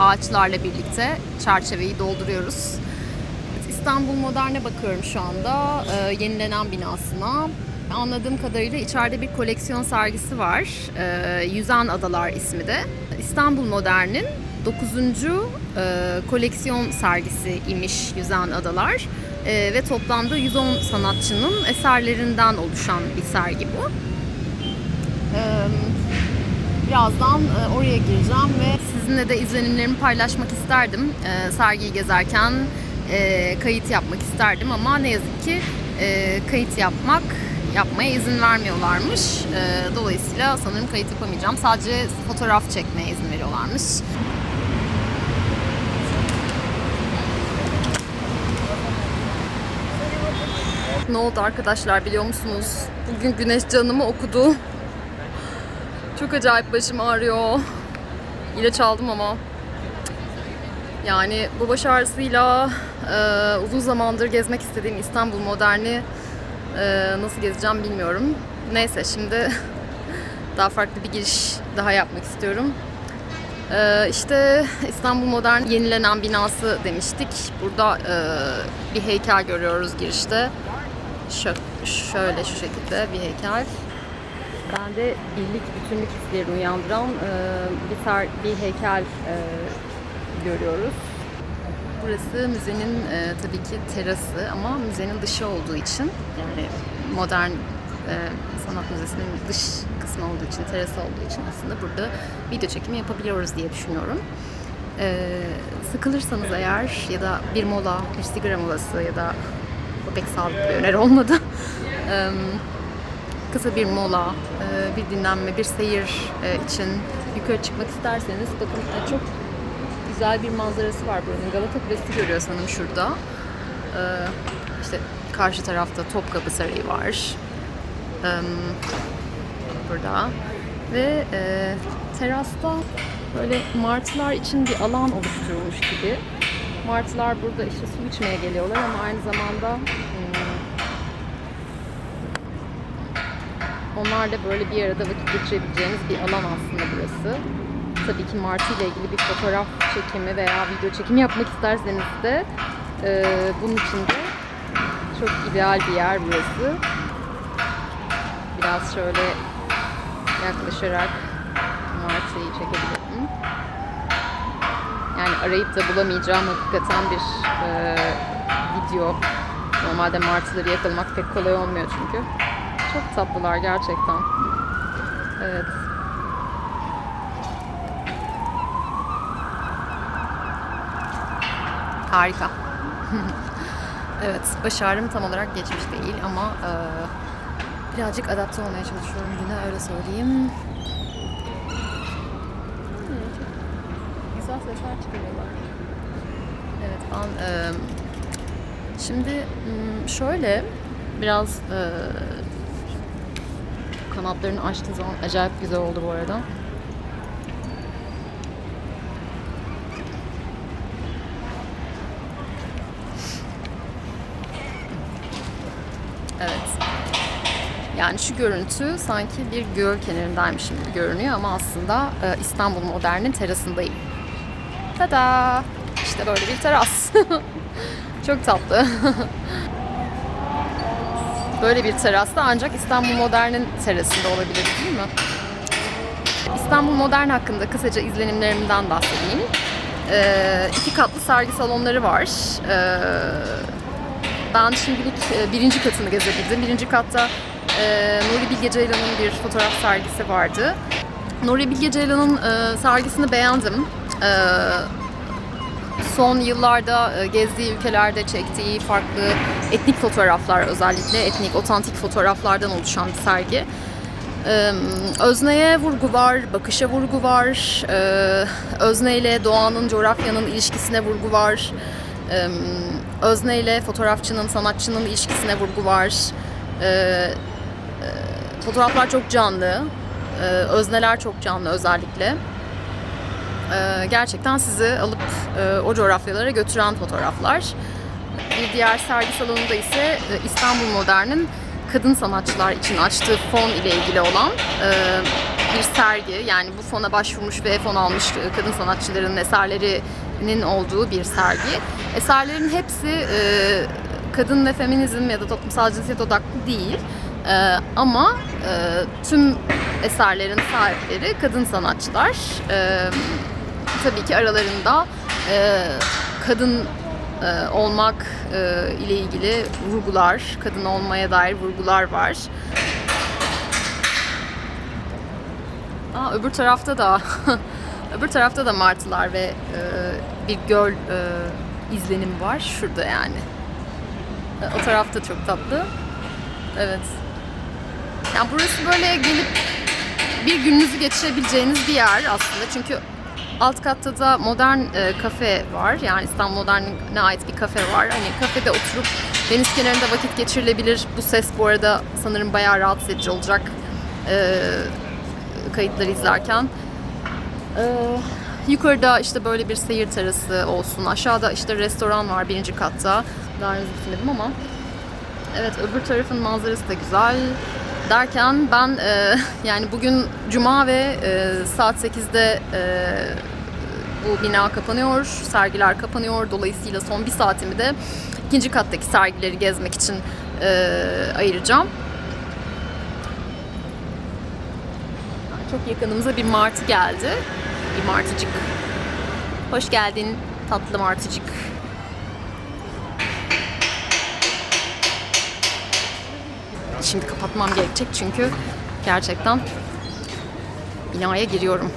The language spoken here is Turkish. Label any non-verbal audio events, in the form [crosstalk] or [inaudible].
ağaçlarla birlikte çerçeveyi dolduruyoruz. İstanbul Modern'e bakıyorum şu anda e, yenilenen binasına. Anladığım kadarıyla içeride bir koleksiyon sergisi var. E, Yüzen Adalar ismi de. İstanbul Modern'in 9. e, koleksiyon sergisi imiş Yüzen Adalar. E, ve toplamda 110 sanatçının eserlerinden oluşan bir sergi bu. E, birazdan e, oraya gireceğim ve sizinle de izlenimlerimi paylaşmak isterdim. E, sergiyi gezerken e, kayıt yapmak isterdim ama ne yazık ki e, kayıt yapmak yapmaya izin vermiyorlarmış. E, dolayısıyla sanırım kayıt yapamayacağım. Sadece fotoğraf çekmeye izin veriyorlarmış. Ne oldu arkadaşlar biliyor musunuz? Bugün güneş canımı okudu. Çok acayip başım ağrıyor. İlaç aldım ama. Yani bu baş ağrısıyla e, uzun zamandır gezmek istediğim İstanbul Modern'i e, nasıl gezeceğim bilmiyorum. Neyse şimdi [laughs] daha farklı bir giriş daha yapmak istiyorum. E, işte İstanbul Modern yenilenen binası demiştik. Burada e, bir heykel görüyoruz girişte. Şö- şöyle şu şekilde bir heykel. Bende birlik, bütünlük hislerini uyandıran e, bir, tar- bir heykel e, görüyoruz. Burası müzenin e, tabii ki terası ama müzenin dışı olduğu için yani modern e, sanat müzesinin dış kısmı olduğu için, terası olduğu için aslında burada video çekimi yapabiliyoruz diye düşünüyorum. E, sıkılırsanız eğer ya da bir mola, bir sigara molası ya da pek sağlıklı bir öneri olmadı. [laughs] E, kısa bir mola, e, bir dinlenme, bir seyir e, için yukarı çıkmak isterseniz bakın e, çok güzel bir manzarası var buranın. Galata Kulesi görüyor sanırım şurada. İşte karşı tarafta Topkapı Sarayı var. Burada. Ve terasta böyle martılar için bir alan oluşturulmuş gibi. Martılar burada işte su içmeye geliyorlar ama aynı zamanda Onlarla böyle bir arada vakit geçirebileceğiniz bir alan aslında burası. Tabii ki Martı ile ilgili bir fotoğraf çekimi veya video çekimi yapmak isterseniz de e, bunun için de çok ideal bir yer burası. Biraz şöyle yaklaşarak Martı'yı çekebilirim. Yani arayıp da bulamayacağım hakikaten bir e, video. Normalde martıları yakalamak pek kolay olmuyor çünkü. Çok tatlılar gerçekten. Evet. Harika. [laughs] evet, başarım tam olarak geçmiş değil ama e, birazcık adapte olmaya çalışıyorum yine öyle söyleyeyim. Güzel sesler çıkarıyorlar. Evet, ben e, şimdi hmm, şöyle biraz e, kanatlarını açtığı zaman acayip güzel oldu bu arada. Evet. Yani şu görüntü sanki bir göl kenarındaymışım gibi görünüyor ama aslında e, İstanbul Modern'in terasındayım. Tada! İşte böyle bir teras. [laughs] Çok tatlı. [laughs] Böyle bir terasta ancak İstanbul Modern'in terasında olabilir değil mi? İstanbul Modern hakkında kısaca izlenimlerimden bahsedeyim. Ee, iki katlı sergi salonları var. Ee, ben şimdilik e, birinci katını gezebildim. Birinci katta e, Nuri Bilge Ceylan'ın bir fotoğraf sergisi vardı. Nuri Bilge Ceylan'ın e, sergisini beğendim. E, son yıllarda e, gezdiği ülkelerde çektiği farklı etnik fotoğraflar özellikle etnik, otantik fotoğraflardan oluşan bir sergi. Özneye vurgu var, bakışa vurgu var, özneyle doğanın, coğrafyanın ilişkisine vurgu var. Özneyle fotoğrafçının, sanatçının ilişkisine vurgu var. Fotoğraflar çok canlı, özneler çok canlı özellikle. Ee, gerçekten sizi alıp e, o coğrafyalara götüren fotoğraflar. Bir diğer sergi salonunda ise e, İstanbul Modern'in kadın sanatçılar için açtığı fon ile ilgili olan e, bir sergi. Yani bu fona başvurmuş ve fon almış kadın sanatçıların eserlerinin olduğu bir sergi. Eserlerin hepsi kadın ve feminizm ya da toplumsal cinsiyet odaklı değil. E, ama e, tüm eserlerin sahipleri kadın sanatçılar. E, tabii ki aralarında e, kadın e, olmak e, ile ilgili vurgular, kadın olmaya dair vurgular var. Aa, öbür tarafta da [laughs] öbür tarafta da martılar ve e, bir göl e, izlenim var şurada yani. E, O tarafta çok tatlı. Evet. Yani burası böyle gelip bir gününüzü geçirebileceğiniz bir yer aslında. Çünkü alt katta da modern e, kafe var. Yani İstanbul Modern'e ait bir kafe var. Hani kafede oturup deniz kenarında vakit geçirilebilir. Bu ses bu arada sanırım bayağı rahatsız edici olacak. E, kayıtları izlerken. E, yukarıda işte böyle bir seyir terası olsun. Aşağıda işte restoran var birinci katta. Daha henüz gitmedim ama. Evet öbür tarafın manzarası da güzel. Derken ben e, yani bugün cuma ve e, saat 8'de e, bu bina kapanıyor, sergiler kapanıyor. Dolayısıyla son bir saatimi de ikinci kattaki sergileri gezmek için e, ayıracağım. Çok yakınımıza bir martı geldi. Bir martıcık. Hoş geldin tatlı martıcık. Şimdi kapatmam gerekecek çünkü gerçekten binaya giriyorum.